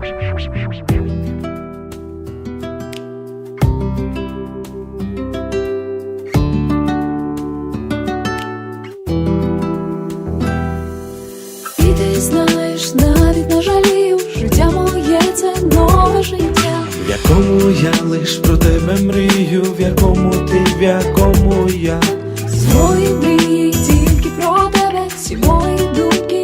Ти знаєш, навіть жалію, життя моє це нове життя. В якому я лиш про тебе мрію, в якому ти, в якому я. Свої мрії тільки про тебе, всі мої думки.